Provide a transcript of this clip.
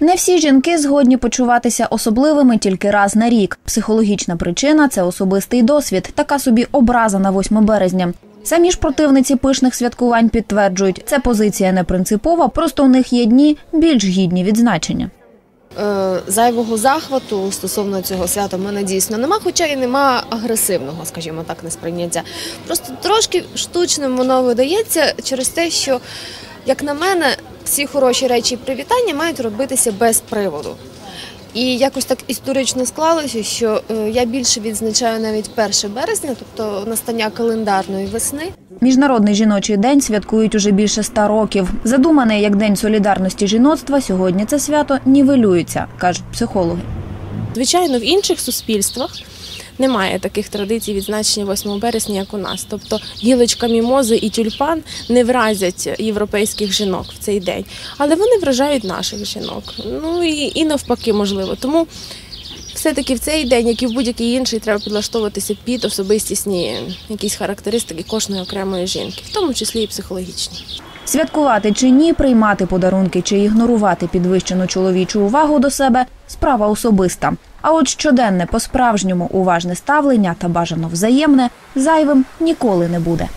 Не всі жінки згодні почуватися особливими тільки раз на рік. Психологічна причина це особистий досвід, така собі образа на 8 березня. Самі ж противниці пишних святкувань підтверджують, це позиція не принципова, просто у них є дні більш гідні відзначення. Е, зайвого захвату стосовно цього свята в мене дійсно нема, хоча і нема агресивного, скажімо так, несприйняття. Просто трошки штучним воно видається через те, що, як на мене, всі хороші речі і привітання мають робитися без приводу. І якось так історично склалося, що е, я більше відзначаю навіть 1 березня, тобто настання календарної весни. Міжнародний жіночий день святкують уже більше ста років. Задумане як День солідарності жіноцтва, сьогодні це свято нівелюється, кажуть психологи. Звичайно, в інших суспільствах немає таких традицій відзначення 8 березня, як у нас. Тобто гілочка мімози і тюльпан не вразять європейських жінок в цей день, але вони вражають наших жінок. Ну і, і навпаки, можливо. Тому все-таки в цей день, як і в будь-який інший, треба підлаштовуватися під особистісні якісь характеристики кожної окремої жінки, в тому числі і психологічні. Святкувати чи ні, приймати подарунки чи ігнорувати підвищену чоловічу увагу до себе справа особиста. А от щоденне по-справжньому уважне ставлення та бажано взаємне зайвим ніколи не буде.